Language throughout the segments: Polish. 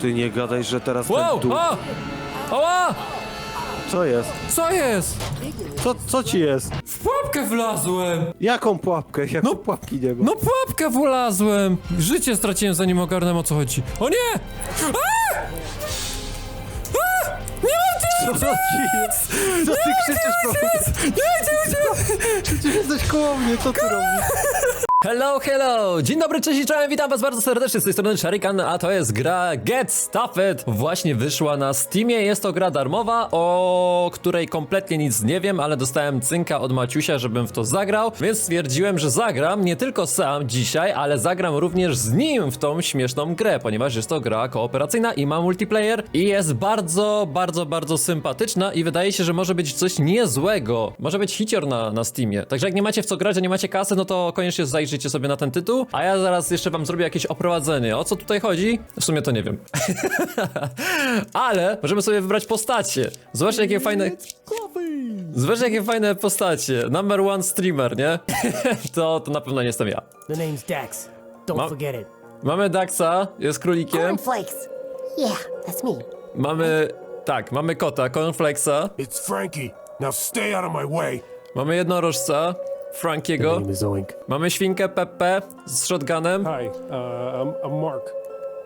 Ty nie gadaj, że teraz Wow! ten tu... O! Oła! Co jest? Co jest? Co, co ci jest? W pułapkę wlazłem! Jaką pułapkę? Jaką pułapki nie ma? No pułapkę wlazłem! Życie straciłem zanim ogarnę o co chodzi. O nie! A! A! Nie mam Co ci jest? Co ty krzyczysz koło mnie? Nie, nie, nie! Przecież jesteś koło mnie, co ty robisz? Hello, hello! Dzień dobry, cześć i czołem, witam was bardzo serdecznie, z tej strony Sharikan, a to jest gra Get Stuffed. Właśnie wyszła na Steamie, jest to gra darmowa, o której kompletnie nic nie wiem, ale dostałem cynka od Maciusia, żebym w to zagrał, więc stwierdziłem, że zagram nie tylko sam dzisiaj, ale zagram również z nim w tą śmieszną grę, ponieważ jest to gra kooperacyjna i ma multiplayer i jest bardzo, bardzo, bardzo sympatyczna i wydaje się, że może być coś niezłego. Może być hicior na, na Steamie. Także jak nie macie w co grać, a nie macie kasy, no to koniecznie zajrzyjcie sobie na ten tytuł, a ja zaraz jeszcze wam zrobię jakieś oprowadzenie. O co tutaj chodzi? W sumie to nie wiem. Ale możemy sobie wybrać postacie. Zobaczcie jakie fajne... Zobaczcie jakie fajne postacie. Number one streamer, nie? to, to na pewno nie jestem ja. The name's Dex. Don't Ma- forget it. Mamy Daxa, jest królikiem. Cornflakes. Yeah, that's me. Mamy... Tak, mamy kota, Cornflakesa. It's Frankie. Now stay out of my way. Mamy jednorożca, Frankiego. Mamy świnkę Pepe z shotgunem. Hi, uh, I'm, I'm Mark.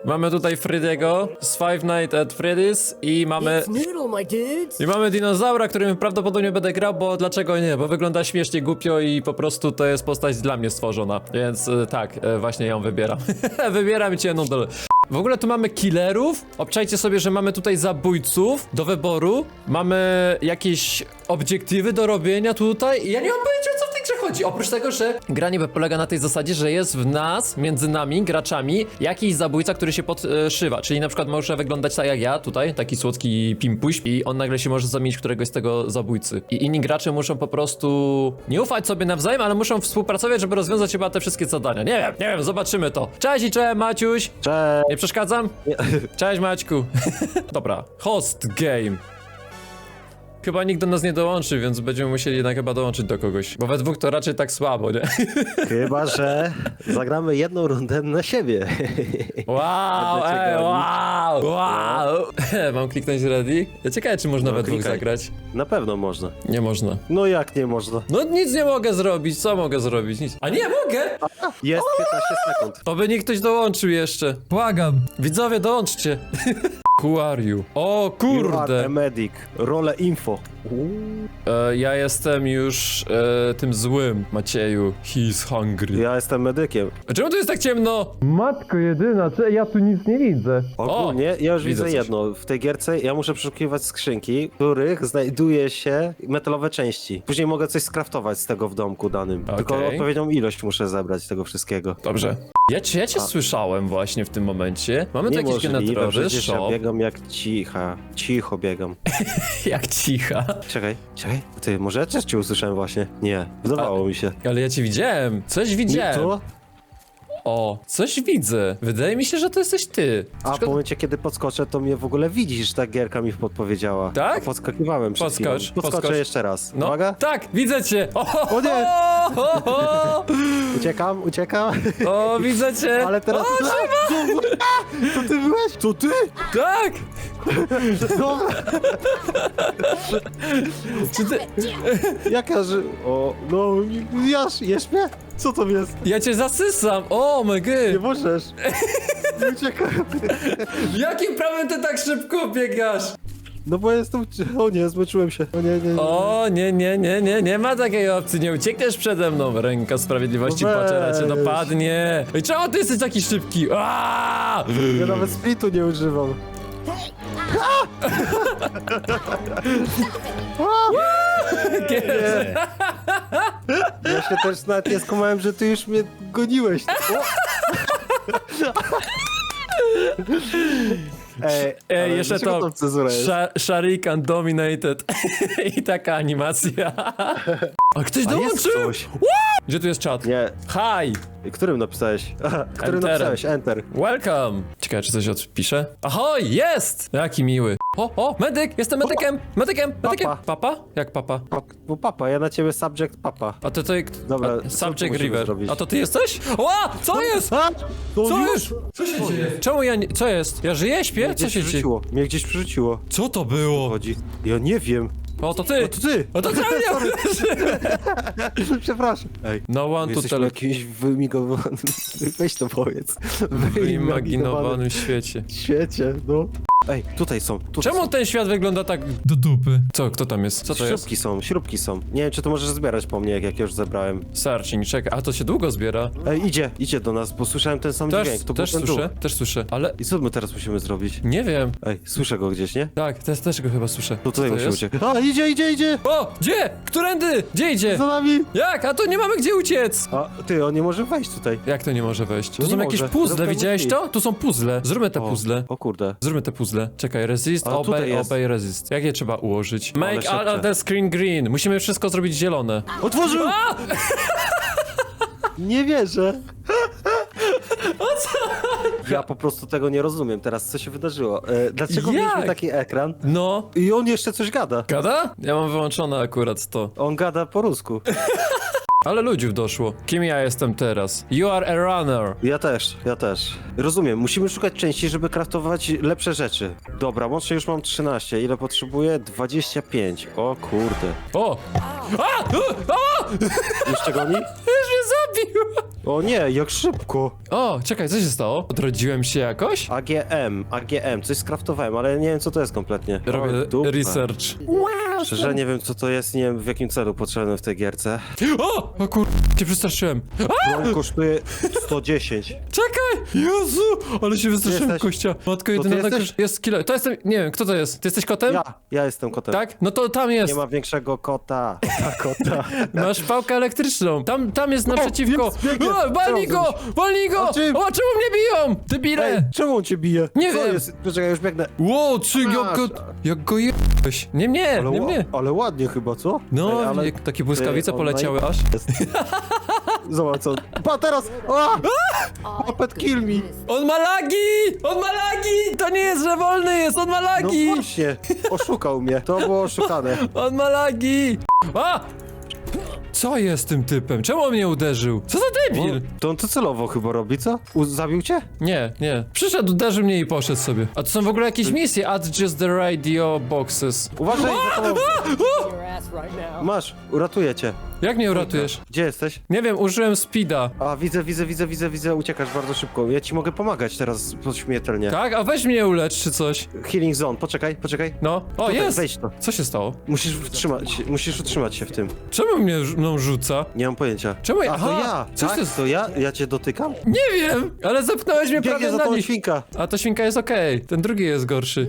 Mamy tutaj Freddy'ego z Five Nights at Freddy's i mamy... It's Noodle, my dudes. I mamy dinozaura, którym prawdopodobnie będę grał, bo dlaczego nie? Bo wygląda śmiesznie głupio i po prostu to jest postać dla mnie stworzona. Więc e, tak, e, właśnie ją wybieram. wybieram cię, Noodle. W ogóle tu mamy killerów. Obczajcie sobie, że mamy tutaj zabójców do wyboru. Mamy jakieś obiektywy do robienia tutaj. I ja nie mam pojęcia, co grze chodzi. Oprócz tego, że gra niby polega na tej zasadzie, że jest w nas, między nami, graczami, jakiś zabójca, który się podszywa. Czyli na przykład może wyglądać tak jak ja tutaj, taki słodki pimpuś i on nagle się może zamienić któregoś z tego zabójcy. I inni gracze muszą po prostu nie ufać sobie nawzajem, ale muszą współpracować, żeby rozwiązać chyba te wszystkie zadania. Nie wiem, nie wiem, zobaczymy to. Cześć i cześć, Maciuś. Cześć! Nie przeszkadzam? Cześć Maćku. Dobra, host game. Chyba nikt do nas nie dołączy, więc będziemy musieli jednak chyba dołączyć do kogoś. Bo we dwóch to raczej tak słabo, nie? Chyba, że zagramy jedną rundę na siebie. Wow, Będę cię ej, gonić. wow, wow. Mam kliknąć ready? Ja ciekawe, czy można No, we dwóch klikaj. zagrać. Na pewno można. Nie można. No jak nie można? No nic nie mogę zrobić, co mogę zrobić? Nic. A nie, mogę! Jest 15 sekund. Oby nikt ktoś dołączył jeszcze. Błagam. Widzowie, dołączcie. Who are you? O You are kurde. a medic. Role info. E, ja jestem już e, tym złym, Macieju. He's hungry. Ja jestem medykiem. A Czemu tu jest tak ciemno? Matko jedyna, czy ja tu nic nie widzę. Ogólnie, ja już widzę widzę coś. jedno. W tej gierce ja muszę przeszukiwać skrzynki, w których znajduje się metalowe części. Później mogę coś skraftować z tego w domku danym. Tylko Okej. odpowiednią ilość muszę zebrać tego wszystkiego. Dobrze. Ja, cię- ja cię słyszałem właśnie w tym momencie. Mamy tu jakiś przecież ja shop. Biegam jak cicha. Cicho biegam. Jak cicha. Czekaj, czekaj. Ty, może ja też cię usłyszałem właśnie? Nie, wydawało mi się. Ale ja cię widziałem. Coś widziałem. To? O, coś widzę. Wydaje mi się, że to jesteś ty. A w momencie, kiedy podskoczę, to mnie w ogóle widzisz, ta gierka mi podpowiedziała. Tak? A podskakiwałem przed Podskocz, chwilą. Podskoczę podskocz. jeszcze raz. No, Uwaga, tak, widzę cię. O, O nie! Uciekam, uciekam. o, widzę cię. Ale teraz... O, A, To ty To ty? tak! Dobra. Czy ty... Jaka, że... O, no, jasz, jesz mnie? Co to jest? Ja cię zasysam. O, my Nie możesz. Nie uciekam. Jakim prawem ty tak szybko biegasz? No bo jestem... O nie, zmęczyłem się. O nie, nie, nie. O, nie, nie, nie, nie, nie ma takiej opcji, nie uciekniesz przede mną. Ręka sprawiedliwości No paczera cię dopadnie. I czemu ty jesteś taki szybki? Aaaa! Ja nawet splitu nie używam. Nie. Ja się też nawet nie skumałem, że ty już mnie goniłeś. O! Ej, Ej, jeszcze to. Sha Sharikan dominated. I taka animacja. A ktoś dołączył? Gdzie tu jest czat? Nie. Hi! Którym napisałeś? Aha, którym Enterem. napisałeś? Enter. Welcome! Ciekawe, czy coś odpisze? Ahoj, jest! Jaki miły. O, o, medyk! Jestem medykiem! Medykiem! Medykiem! Papa. Papa? Jak papa? Bo papa, ja na ciebie subject papa. A to to... Dobra, a, tu Subject musimy River. zrobić? A to ty jesteś? Ła! Co jest? A! To Co już? jest? Co się dzieje? Czemu ja nie... Co jest? Ja żyję, śpię? Mnie Co gdzieś się dzieje? przerzuciło. Mnie gdzieś przerzuciło. Co to było? Chodzi. Ja nie wiem. O, to ty! To ty! O, to ty Przepraszam. Ej. No one to Jesteśmy tele... jakimś wyimagowanym... Weź to powiedz. W imaginowanym świecie. świecie, no. Ej, tutaj są. Tutaj Czemu są. ten świat wygląda tak do dupy? Co, kto tam jest? Co to jest? Śrubki są, śrubki są. Nie wiem, czy to możesz zbierać po mnie, jak, jak już zebrałem. Searching, czekaj. A to się długo zbiera? Ej, idzie, idzie do nas, bo słyszałem ten sam Też, dźwięk. To też był ten słyszę, duch. też słyszę. Ale I co my teraz musimy zrobić? nie wiem. Ej, słyszę go gdzieś, nie? Tak, też, też go chyba słyszę. To tutaj Co musimy jest? uciekać. A, idzie, idzie, idzie! O! Gdzie? Którędy? Gdzie idzie? Za nami! Jak? A tu nie mamy gdzie uciec! A, ty, on nie może wejść tutaj. Jak to nie może wejść? Tu No są jakieś może. puzzle, widziałeś to? Tu są puzzle. Zróbmy te O, puzzle. O kurde. Zróbmy te puzzle. Czekaj, resist, A, obey, tutaj jest. obey, resist. Jak je trzeba ułożyć? Ale Make all the screen green. Musimy wszystko zrobić zielone. Otworzył! A! Nie wierzę. Ja po prostu tego nie rozumiem teraz, co się wydarzyło. E, dlaczego Jak? mieliśmy taki ekran? No. I on jeszcze coś gada. Gada? Ja mam wyłączone akurat to. On gada po rusku. Ale ludziów doszło. Kim ja jestem teraz? You are a runner. Ja też, ja też. Rozumiem, musimy szukać części, żeby kraftować lepsze rzeczy. Dobra, łącznie już mam 13. Ile potrzebuję? 25. O kurde. O! A! O! Jeszcze goni? Już O nie, jak szybko. O, czekaj, co się stało? Odrodziłem się jakoś? AGM, AGM, coś skraftowałem, ale nie wiem co to jest kompletnie. Robię O, dupa. research. Szczerze nie wiem co to jest, nie wiem w jakim celu potrzebny w tej gierce. O! O kur... cię przestraszyłem. On kosztuje 110. Czekaj! Jezu! Ale się wystraszyłem, jesteś? kościa. Matko jedyna na jesteś? Jest kilo. To jestem... Nie wiem, kto to jest? Ty jesteś kotem? Ja, ja jestem kotem. Tak? No to tam jest. Nie ma większego kota. Kota, kota. Masz pałkę elektryczną. Tam, tam jest naprzeciwko. więc biegnie. Walnij Co go! Walnij go! A czym? O, czemu mnie biją? Debile! Ej, czemu on cię bije? Nie Co wiem. Jest? Poczekaj, już biegnę. Ło, czy jak go... Jak go jebałeś? Nie mnie, Ale, nie ła- mnie. ale ładnie chyba, co? No, Ej, ale... jak takie błyskawice on poleciały aż. Zobacz co. Pa teraz! A! Puppet kill me! On ma lagi! On ma lagi! To nie jest, że wolny jest, on ma No lagi! właśnie, oszukał mnie. To było oszukane. On ma lagi! A! Co jest z tym typem? Czemu on mnie uderzył? Co za debil? To on to celowo chyba robi, co? U zabił cię? Nie, nie. Przyszedł, uderzył mnie i poszedł sobie. A to są w ogóle jakieś misje. Add just the radio boxes. Uważaj, right now. Masz, uratuję cię. Jak mnie uratujesz? Gdzie jesteś? Nie wiem, użyłem speeda. A, widzę, widzę, widzę, widzę, widzę, uciekasz bardzo szybko. Ja ci mogę pomagać teraz pośmiertelnie. Tak? A weź mnie ulecz czy coś. Healing zone, poczekaj, poczekaj. No. O, Tutaj, jest! wejdź to. Co się stało? Musisz utrzymać, musisz utrzymać się w tym. Czemu mnie rzu- mną rzuca? Nie mam pojęcia. Czemu ja- A, to Aha, ja! coś tak, to to ja? Ja cię dotykam? Nie wiem! Ale zepchnąłeś mnie Biegnie prawie za na tą nich. świnka. A ta świnka jest okej. Ten drugi jest gorszy.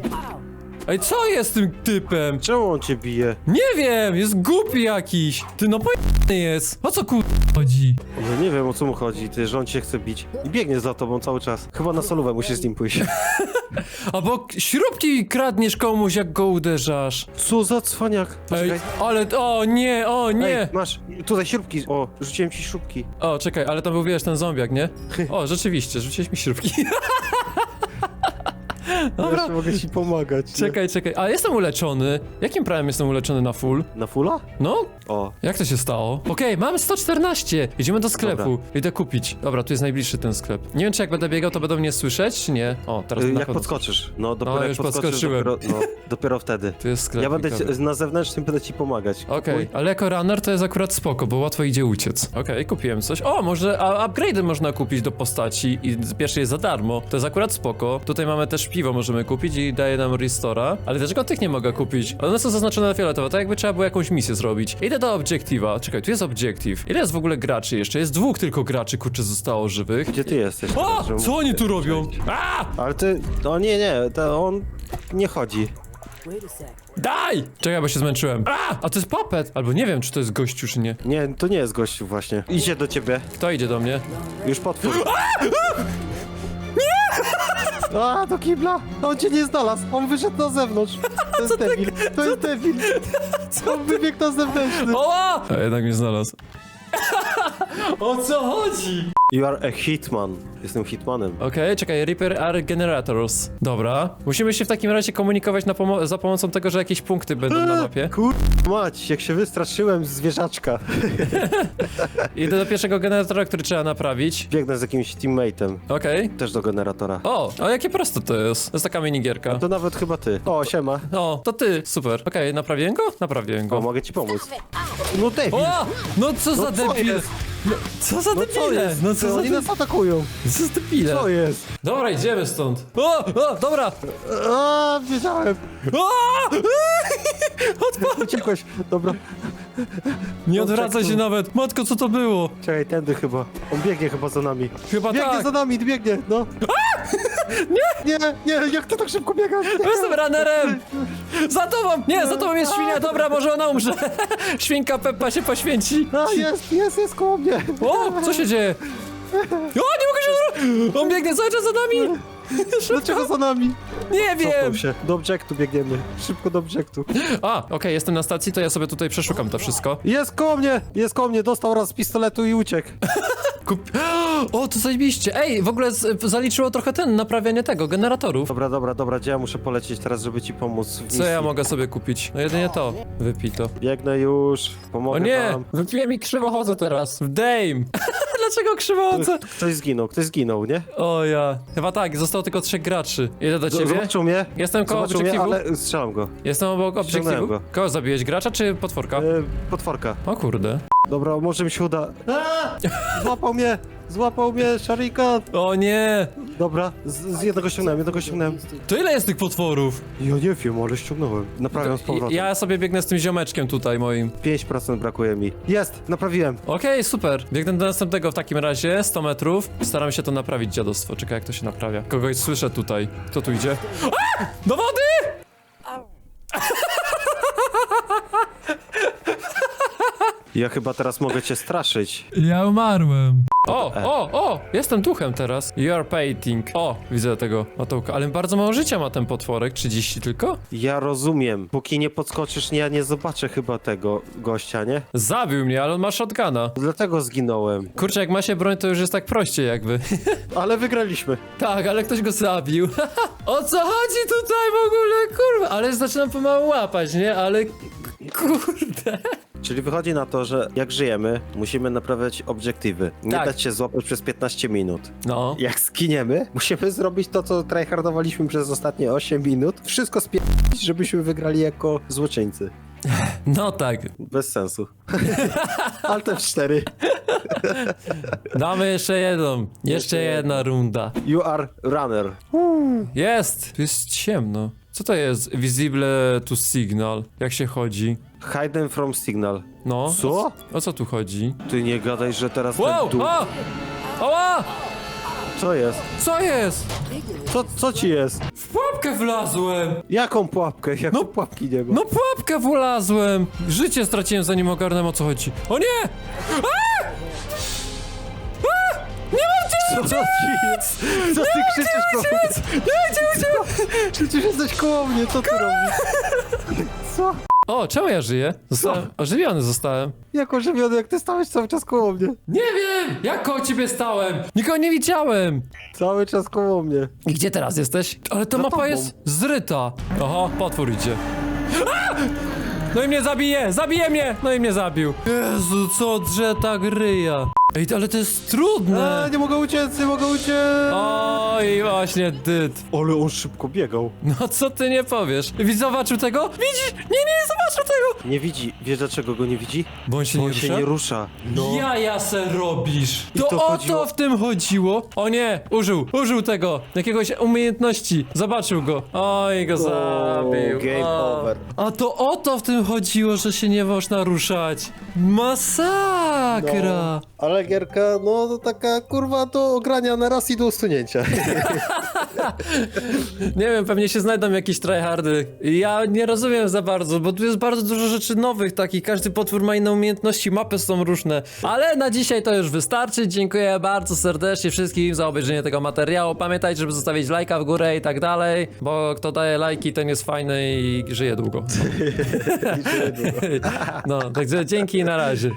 Ej, co jest z tym typem? Czemu on cię bije? Nie wiem, jest głupi jakiś. Ty no pojebany jest. O co kur... chodzi? Ja nie wiem o co mu chodzi, ty, że on cię chce bić. I biegnie za tobą cały czas. Chyba na solówę musisz z nim pójść. Albo k- śrubki kradniesz komuś, jak go uderzasz. Co za cwaniak? Ej, Poczekaj. ale... O nie, o nie. Ej, masz, tutaj śrubki. O, rzuciłem ci śrubki. O, czekaj, ale tam był, wiesz, ten zombiak, nie? O, rzeczywiście, rzuciłeś mi śrubki. Dobra. Jeszcze mogę ci pomagać. nie? Czekaj, czekaj, a jestem uleczony. Jakim prawem jestem uleczony na full? Na fulla? No, O, jak to się stało? Okej, mamy 114. Idziemy do sklepu. Dobra. Idę kupić. Dobra, tu jest najbliższy ten sklep. Nie wiem, czy jak będę biegał, to będą mnie słyszeć, czy nie? O, teraz y, na jak pewno. podskoczysz. No, dopiero No, jak już podskoczysz, podskoczyłem. dopiero, no, dopiero wtedy. Tu jest sklep. Ja będę ci, na zewnętrznym będę ci pomagać. Okej, Kupuj. ale jako runner to jest akurat spoko, bo łatwo idzie uciec. Okej, kupiłem coś. O, może a, upgrade'y można kupić do postaci i z pierwszej jest za darmo. To jest akurat spoko. Tutaj mamy też piwo możemy kupić i daje nam restora. Ale dlaczego tych nie mogę kupić? One są zaznaczone na fioletowo, tak jakby trzeba było jakąś misję zrobić. Idę do obiektywa. Czekaj, tu jest obiektyw. Ile jest w ogóle graczy jeszcze? Jest dwóch tylko graczy, kurczę, zostało żywych. Gdzie ty jesteś? O! Co oni tu robią? A! Ale ty, no nie, nie, to on nie chodzi. Wait a sec. Daj! Czekaj, bo się zmęczyłem. A! A to jest papet! Albo nie wiem, czy to jest gościu, czy nie. Nie, to nie jest gościu właśnie. Idzie do ciebie. Kto idzie do mnie? Już potwór. Nie! A, do kibla! On cię nie znalazł, on wyszedł na zewnątrz. To jest debil, to jest debil. On wybiegł na zewnętrzny. O! A jednak mnie znalazł. O co chodzi? You are a hitman. Jestem hitmanem. Okej, czekaj, Reaper are generators. Dobra. Musimy się w takim razie komunikować na pomo za pomocą tego, że jakieś punkty będą na mapie. Kur... Mać, jak się wystraszyłem z zwierzaczka. Idę do pierwszego generatora, który trzeba naprawić. Biegnę z jakimś teammate'em. Okej. Też do generatora. O, a jakie proste to jest. To jest taka minigierka. To nawet chyba ty. O, siema. O, to ty, super. Okej, naprawiłem go? Naprawiłem O, go. mogę ci pomóc. No debil. O! No co za co debil! jest? No, co za No co debile! jest? No co za Oni nas atakują. Co za debile! Co jest? Dobra, idziemy stąd. O, o, dobra! A, wiedziałem. O! Uciekłeś. Dobra. Nie No, odwracaj tak, się nawet. Matko, co to było? Czekaj, tędy chyba. On biegnie chyba za nami. Chyba Biegnie tak. za nami, biegnie, no. Nie! Nie, nie, jak ty tak szybko biegasz? Nie. Jestem runnerem! Za tobą! Nie, za tobą jest świnia, dobra, może ona umrze. Świnka Peppa się poświęci. A, jest, jest, jest koło mnie. O, co się dzieje? O, nie mogę się... On biegnie cały czas za nami! Dlaczego za nami? Nie wiem! Się. Do obiektu biegniemy. Szybko do obiektu. A, okej, jestem na stacji, to ja sobie tutaj przeszukam to wszystko. Jest koło mnie! Jest koło mnie, dostał raz z pistoletu i uciekł. Kup... O, to zajebiście. Ej, w ogóle z, zaliczyło trochę ten, naprawianie tego, generatorów. Dobra, dobra, dobra, gdzie ja muszę polecieć teraz, żeby ci pomóc w Co ja mogę sobie kupić? No jedynie to. Wypij to. Biegnę już, pomogę O nie! wam. Wypiłem i krzywo chodzę teraz. W dame! Dlaczego krzywo chodzę? Ktoś zginął, ktoś zginął, nie? O ja. Chyba tak, zostało tylko trzech graczy. Idę do ciebie. Zobaczył mnie. Jestem koło Zobaczył mnie, obiektywu. ale strzelam go. Jestem obok obiektywu. go. Kogo zabiłeś, gracza czy potworka? E, potworka. O kurde. Dobra, może mi się uda. Złapał mnie! Złapał mnie, Sharikan! O nie! Dobra, z, z jednego ściągnąłem, jednego ściągnąłem. To ile jest tych potworów? Ja nie wiem, ale ściągnąłem. Naprawiam z powrotem. Ja sobie biegnę z tym ziomeczkiem tutaj moim. 5% brakuje mi. Jest, naprawiłem. Okej, super. Biegnę do następnego w takim razie, 100 metrów. Staram się to naprawić, dziadostwo. Czekaj, jak to się naprawia. Kogoś słyszę tutaj. Kto tu idzie? A! Do wody! Ja chyba teraz mogę cię straszyć. Ja umarłem. O, o, o! Jestem duchem teraz. You are painting. O, widzę tego otołka. Ale bardzo mało życia ma ten potworek. 30 tylko? Ja rozumiem. Póki nie podskoczysz, ja nie zobaczę chyba tego gościa, nie? Zabił mnie, ale on ma shotguna. Dlatego zginąłem. Kurczę, jak ma się broń, to już jest tak prościej jakby. Ale wygraliśmy. tak, ale ktoś go zabił. o co chodzi tutaj w ogóle, kurwa? Ale zaczynam pomału łapać, nie? Ale... Kurde. Czyli wychodzi na to, że jak żyjemy, musimy naprawiać obiektywy. Nie Tak. dać się złapać przez 15 minut. No. Jak skiniemy, musimy zrobić to, co tryhardowaliśmy przez ostatnie 8 minut. Wszystko spierdolić, żebyśmy wygrali jako złoczyńcy. No tak. Bez sensu. Ale te 4. Damy jeszcze jedną. Jeszcze jedna runda. You are runner. Jest! Tu jest ciemno. Co to jest? Visible to signal. Jak się chodzi? Hidden from signal. No. Co? O co tu chodzi? Ty nie gadaj, że teraz Wow! ten dół... O! Oła! Co jest? Co jest? Co, co ci jest? W pułapkę wlazłem! Jaką pułapkę? Jaką pułapki nie ma? No pułapkę wlazłem! Życie straciłem zanim ogarnąłem o co chodzi. O nie! A! Co ci jest? Co ty krzyczysz koło mnie? Nie, gdzie uciekł? Przecież jesteś koło mnie, co ty robisz? Co? O, czemu ja żyję? Zostałem, ożywiony zostałem. Jak ożywiony, jak ty stałeś cały czas koło mnie? Nie wiem! Jak koło ciebie stałem? Nikogo nie widziałem! Cały czas koło mnie. I gdzie teraz jesteś? Ale ta Za mapa tobą. jest zryta. Oho, potwór idzie. A! No i mnie zabije! Zabije mnie! No i mnie zabił. Jezu, co drze ta gryja? Ej, ale to jest trudne! Eee, nie mogę uciec, nie mogę uciec! Oj, właśnie dyt. Ale on szybko biegał. No co ty nie powiesz? Widz zobaczył tego? Widzisz? Nie, nie, zobaczył tego! Nie widzi. Wiesz dlaczego go nie widzi? Bo on się Bo nie on się rusza? nie rusza. No. Jaja se robisz! I To, to o chodziło- to w tym chodziło! O nie! Użył! Użył tego! Jakiegoś umiejętności! Zobaczył go! Oj, go zabił! game over. A to o to w tym chodziło, że się nie można ruszać! Masakra! Ale gierka, no to taka kurwa do ogrania na raz i do usunięcia. Nie wiem, pewnie się znajdą jakieś tryhardy. Ja nie rozumiem za bardzo, bo tu jest bardzo dużo rzeczy nowych takich. Każdy potwór ma inne umiejętności, mapy są różne. Ale na dzisiaj to już wystarczy. Dziękuję bardzo serdecznie wszystkim za obejrzenie tego materiału. Pamiętajcie, żeby zostawić lajka w górę i tak dalej, bo kto daje lajki, ten jest fajny i żyje długo. No, także dzięki i na razie.